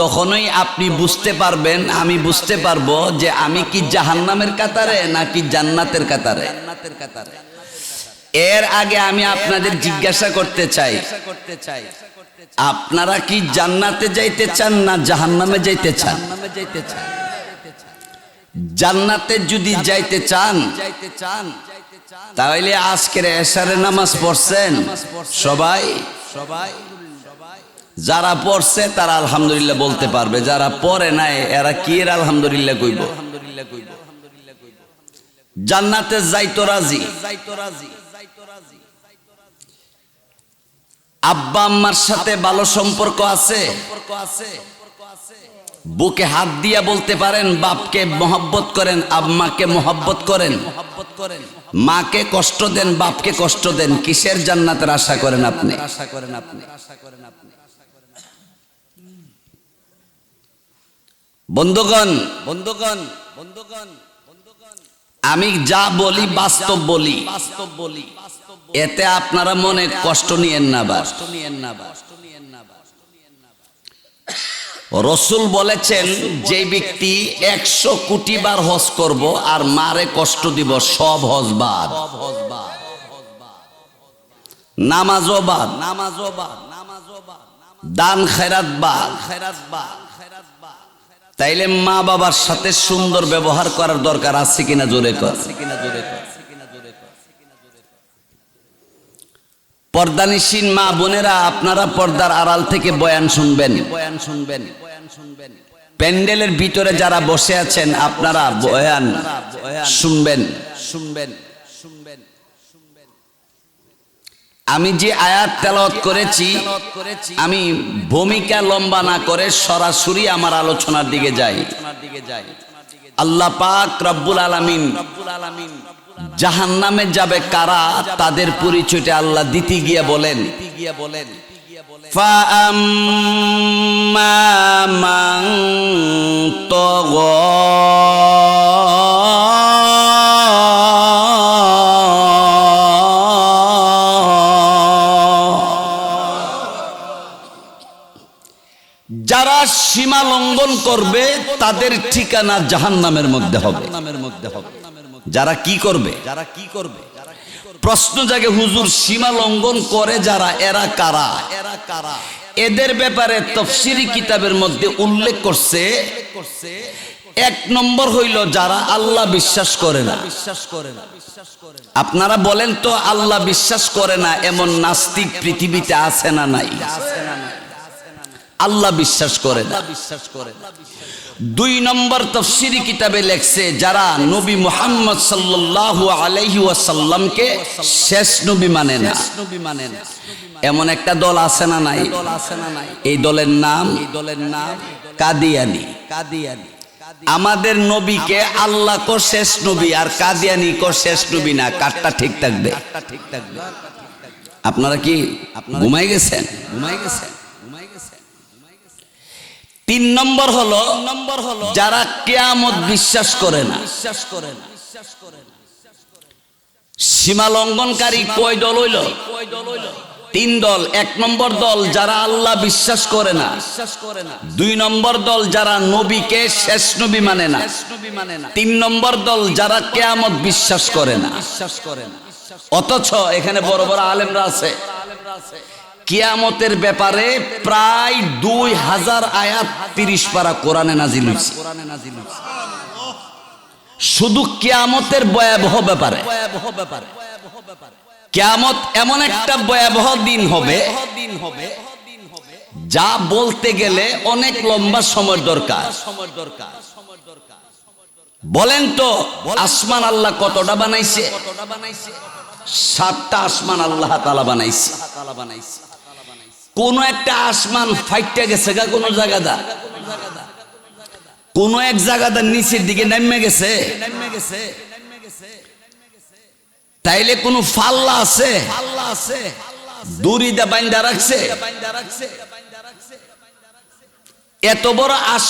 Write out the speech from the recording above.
তখনই আপনি বুঝতে পারবেন, আমি বুঝতে পারব যে আমি কি জাহান্নামের কাতারে নাকি জান্নাতের কাতারে। এর আগে আমি আপনাদের জিজ্ঞাসা করতে চাই, আপনারা কি জান্নাতে যাইতে চান না জাহান্নামে যাইতে চান? যাইতে চান জান্নাতে যদি যাইতে চান যাইতে চান তাহলে আজকের এশারে নামাজ পড়ছেন সবাই সবাই। যারা পড়ছে তারা আলহামদুলিল্লাহ বলতে পারবে, যারা পড়ে নাই, এরা কি এর আলহামদুলিল্লাহ কইব? জান্নাতে যাইতো রাজি। আব্বা আম্মার সাথে ভালো সম্পর্ক আছে? বুকে হাত দিয়া বলতে পারেন, বাপকে মহব্বত করেন, আম্মাকে মহব্বত করেন। মাকে কষ্ট দেন, বাপকে কষ্ট দেন, কিসের জান্নাতের আশা করেন আপনি? আশা করেন আপনি আশা করেন আপনি বন্ধুগণ বন্ধুগণ বন্ধুগণ, আমি যা বলি বাস্তব বলি। বাস্তব বলি এতে আপনারা মনে কষ্ট নিয়েন না বা নিয়েন না বা রসুল বলেছেন, যে ব্যক্তি একশো কোটি বার হজ করব আর মারে কষ্ট দিব, সব হজ বাদ। নামাজও বাদ। নামাজও বাদ নামাজও বাদ দান খেরাত বাদ খেরাত বাদ। তাইলে মা বাবার সাথে সুন্দর ব্যবহার করার দরকার আছে কিনা জোরে পর্দানিসীন মা বোনেরা, আপনারা পর্দার আড়াল থেকে বয়ান শুনবেন। বয়ান শুনবেন বয়ান শুনবেন প্যান্ডেলের ভিতরে যারা বসে আছেন, আপনারা বয়ান শুনবেন শুনবেন। আমি যে আয়াত তেলত করেছি আমি ভূমিকা লম্বা না করে সরাসরি আমার আলোচনার দিকে যাই। আল্লাহ পাক রব্বুল আলমিন জাহান নামে যাবে কারা তাদের পরিচয়টা আল্লাহ দিতে গিয়ে বলেন। গিয়ে বলেন। সীমা লঙ্ঘন করবে, তাদের ঠিকানা হবে নামের মধ্যে হবে। যারা কি করবে? যারা কি করবে প্রশ্ন জাগে, হুজুর, সীমা লঙ্ঘন করে যারা, এরা কারা? এরা কারা এদের ব্যাপারে তফসিরি কিতাবের মধ্যে উল্লেখ করছে, এক নম্বর হইল যারা আল্লাহ বিশ্বাস করে না বিশ্বাস করে না। আপনারা বলেন তো, আল্লাহ বিশ্বাস করে না, এমন নাস্তিক পৃথিবীতে আছে না নাই? আল্লাহ বিশ্বাস করে না। বিশ্বাস করে দুই নম্বর তফসিরি কিতাবে লেখছে, যারা নবী মুহাম্মদ সাল্লাল্লাহু আলাইহি ওয়াসাল্লামকে শেষ নবী মানে না। নবী মানে না এমন একটা দল আছে না নাই? দল আছে না নাই এই দলের নাম এই দলের নাম কাদিয়ানি। কাদিয়ানি আমাদের নবীকে আল্লাহ কো শেষ নবী আর কাদিয়ানি কো শেষ নবী না কাটটা ঠিক থাকবে? ঠিক থাকবে আপনারা কি ঘুমাই গেছেন ঘুমাই গেছেন ঘুমাই গেছেন? তিন নম্বর হলো নম্বর হলো যারা কেয়ামত বিশ্বাস করে না। বিশ্বাস করে না। বিশ্বাস করে না সীমা লঙ্ঘনকারী কয় দল হইল? কয় দল হইল? তিন দল। এক নম্বর দল যারা আল্লাহ বিশ্বাস করে না। বিশ্বাস করে না। দুই নম্বর দল যারা নবীকে শেষ নবী মানে না। নবী মানে না। তিন নম্বর দল যারা কেয়ামত বিশ্বাস করে না। বিশ্বাস করে না। অথচ এখানে বড় বড় আলেমরা আছে। কিয়ামতের ব্যাপারে প্রায় দুই হাজার আয়াত তিরিশ পারা কোরআনে নাজিল শুধু কিয়ামতের ভয়াবহ ব্যাপারে। কিয়ামত এমন একটা ভয়াবহ দিন হবে, যা বলতে গেলে অনেক লম্বা সময় দরকার। দরকার বলেন তো, আসমান আল্লাহ কতটা বানাইছে? কতটা বানাইছে সাতটা আসমান আল্লাহ তালা বানাইছে বানাইছে। কোন একটা আসমান ফাইটটা গেছে গা কোন জায়গাটা? কোন এক জায়গাটা নিচের দিকে নেমে গেছে। তাইলে কোন ফাল্লা আছে? ফাল্লা আছে বাইন্দা রাখছে। এত বড় আস